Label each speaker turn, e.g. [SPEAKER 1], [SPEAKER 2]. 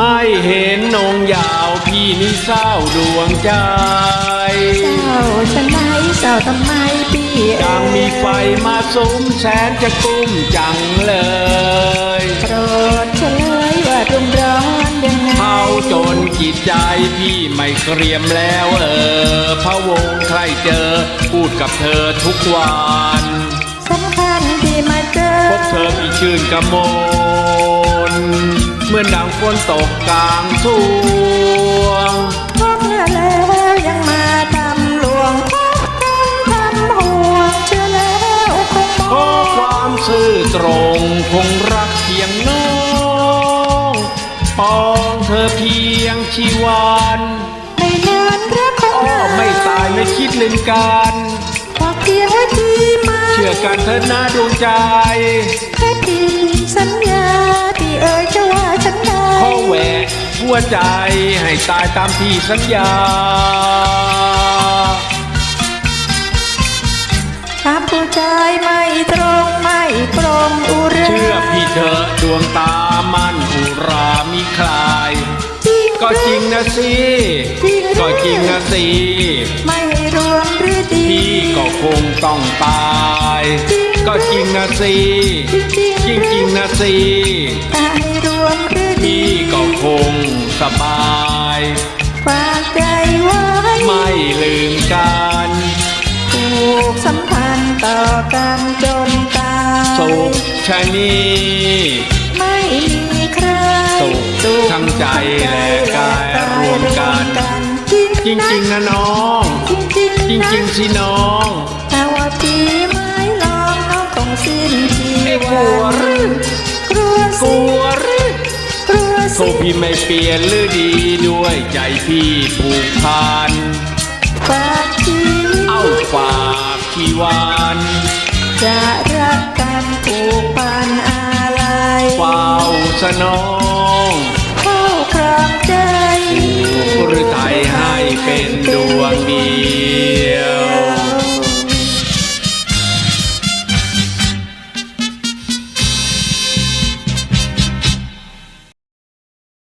[SPEAKER 1] ไม่เห็นนงยาวพี่นี่เศร้าดวงใจ
[SPEAKER 2] เศร้าฉันไหนเศร้าทำไมพี่
[SPEAKER 1] ดังมีไฟมาสุมแสนจะกุ้มจังเลย
[SPEAKER 2] โปรดเฉลยว่ารุมร้อนยังไง
[SPEAKER 1] เผาจนจิตใจพี่ไม่เกรียมแล้วเออพะวงใครเจอ พูดกับเธอทุกวัน
[SPEAKER 2] สำคัญที่มาเจอ
[SPEAKER 1] พบเธอพี่ชื่นกระโมนเห มื่อนดังฝนตกกลางทุ่ง
[SPEAKER 2] พบเธอแล้วยังมาทำหลวงพบกันทำห่วงเชื่อแล้วคงม
[SPEAKER 1] ขอ
[SPEAKER 2] อง
[SPEAKER 1] ความซื่อตรงคงรักเพียงน้องปองเธอเพียงชีวัน
[SPEAKER 2] ไม่นานรักของ
[SPEAKER 1] อ้อ
[SPEAKER 2] เรา
[SPEAKER 1] ไม่ตายไม่คิดลืมกัน
[SPEAKER 2] พอเพียงว่าที่มา
[SPEAKER 1] เชื่อกันเธอหน้าดวงใจ หัวใจให้ตายตามที่สัญญา
[SPEAKER 2] คำผู้ชายไม่ตรงไม่ปรงอุรา
[SPEAKER 1] เชื่อพี่เธอะดวงตามันอุรามิคลาย
[SPEAKER 2] จริง
[SPEAKER 1] ก็จริงนะสิ ก็จริงนะสิ
[SPEAKER 2] ไม่รวมหรือดี
[SPEAKER 1] พี่ก็คงต้องตาย ก็จริงนะสิ จริงจริงๆนะสิ
[SPEAKER 2] ตายรวมหรือดี
[SPEAKER 1] พี่ก็ คงสบาย
[SPEAKER 2] ฝากใจไว้
[SPEAKER 1] ไม่ลืมกัน
[SPEAKER 2] ผูกสัมพันธ์ต่อกันจนตาย
[SPEAKER 1] สุขชะนี
[SPEAKER 2] ไม่มีใคร
[SPEAKER 1] สุขทั้งใจและกายรวมกัน จริงๆนะน้อง
[SPEAKER 2] จริงๆ
[SPEAKER 1] จ
[SPEAKER 2] นะ
[SPEAKER 1] ริงๆสิน้อง
[SPEAKER 2] ถ้าว่าพี่
[SPEAKER 1] กลั
[SPEAKER 2] ว
[SPEAKER 1] โท
[SPEAKER 2] สิ
[SPEAKER 1] พี่ไม่เปลี่ยนหรือดีด้วยใจพี่ผูกพัน
[SPEAKER 2] ฝากชีวิต
[SPEAKER 1] เอ้าฝากชีวัน
[SPEAKER 2] จะรักกันผูกพันอะไร
[SPEAKER 1] เฝ้าสนอง